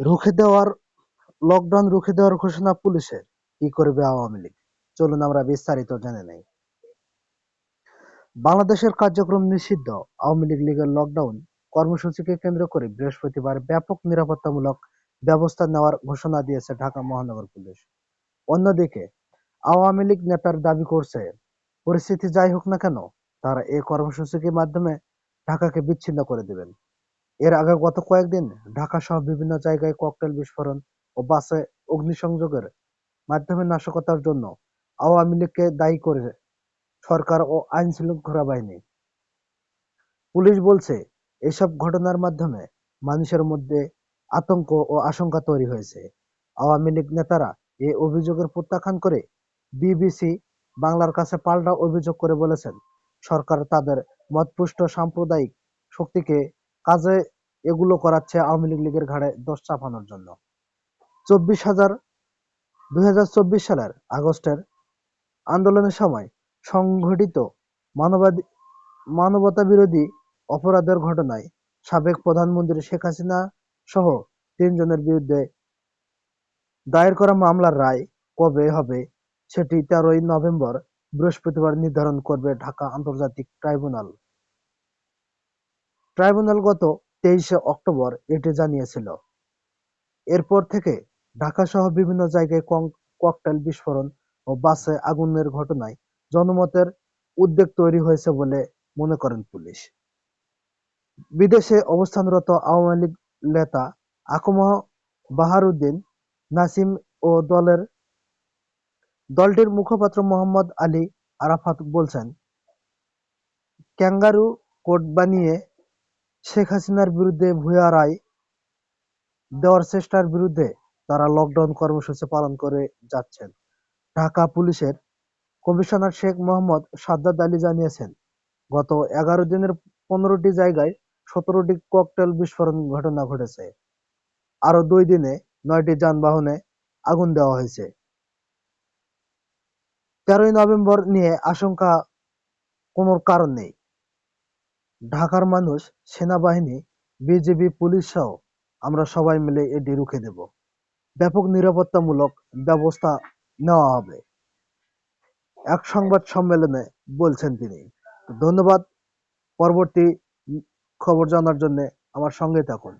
রুখে দেওয়ার লকডাউন রুখে দেওয়ার ঘোষণা পুলিশের। কি করবে আওয়ামী লীগ? চলুন আমরা বিস্তারিত জেনে নেই। বাংলাদেশের কার্যক্রম নিষিদ্ধ। আওয়ামী লীগ লীগের লকডাউন কর্মসূচিকে কেন্দ্র করে বৃহস্পতিবার ব্যাপক নিরাপত্তামূলক ব্যবস্থা নেওয়ার ঘোষণা দিয়েছে ঢাকা মহানগর পুলিশ। অন্যদিকে, আওয়ামী লীগ নেতার দাবি করছে, পরিস্থিতি যাই হোক না কেন, তারা এই কর্মসূচির মাধ্যমে ঢাকাকে বিচ্ছিন্ন করে দেবেন। এর আগে গত কয়েকদিন ঢাকা সহ বিভিন্ন জায়গায় ককটেল বিস্ফোরণ ও বাসে অগ্নিসংযোগের মাধ্যমে নাশকতার জন্য আওয়ামী লীগকে দায়ী করে সরকার ও আইন শৃঙ্খলা বাহিনী। পুলিশ বলছে, এসব ঘটনার মাধ্যমে মানুষের মধ্যে আতঙ্ক ও আশঙ্কা তৈরি হয়েছে। আওয়ামী লীগ নেতারা এই অভিযোগের প্রত্যাখ্যান করে বিবিসি বাংলার কাছে পাল্টা অভিযোগ করে বলেছেন, সরকার তাদের মতপুষ্ট সাম্প্রদায়িক শক্তিকে কাজে এগুলো করাচ্ছে আওয়ামী লীগ লীগের ঘাড়ে দোষ চাপানোর জন্য। চব্বিশ হাজার, দুই সালের আগস্টের আন্দোলনের সময় সংঘটিত মানবাধি মানবতা বিরোধী অপরাধের ঘটনায় সাবেক প্রধানমন্ত্রী শেখ হাসিনা সহ তিনজনের বিরুদ্ধে দায়ের করা মামলার রায় কবে হবে সেটি তেরোই নভেম্বর বৃহস্পতিবার নির্ধারণ করবে ঢাকা আন্তর্জাতিক ট্রাইব্যুনাল। ট্রাইব্যুনাল গত তেইশে অক্টোবর এটি জানিয়েছিল। এরপর থেকে ঢাকা সহ বিভিন্ন জায়গায় ককটেল বিস্ফোরণ ও বাসে আগুনের ঘটনায় জনমতের উদ্বেগ তৈরি হয়েছে বলে মনে করেন পুলিশ। বিদেশে অবস্থানরত আওয়ামী লীগ নেতা আকমা বাহারুদ্দিন, নাসিম ও দলের, দলটির মুখপাত্র মোহাম্মদ আলী আরাফাত বলছেন, ক্যাঙ্গারু কোড বানিয়ে শেখ হাসিনার বিরুদ্ধে ভুয়া রায় দেওয়ার চেষ্টার বিরুদ্ধে তারা লকডাউন কর্মসূচি পালন করে যাচ্ছেন। ঢাকা পুলিশের কমিশনার শেখ মোহাম্মদ সাদ্দাদ আলী জানিয়েছেন, গত এগারো দিনের পনেরোটি জায়গায় সতেরোটি ককটেল বিস্ফোরণ ঘটনা ঘটেছে। আরও দুই দিনে নয়টি যানবাহনে আগুন দেওয়া হয়েছে। তেরোই নভেম্বর নিয়ে আশঙ্কা কোনো কারণ নেই। ঢাকার মানুষ, সেনাবাহিনী, বিজিবি, পুলিশ সহ আমরা সবাই মিলে এটি রুখে দেব। ব্যাপক নিরাপত্তামূলক ব্যবস্থা নেওয়া হবে। এক সংবাদ সম্মেলনে বলছেন তিনি। ধন্যবাদ। পরবর্তী খবর জানার জন্য আমার সঙ্গে থাকুন।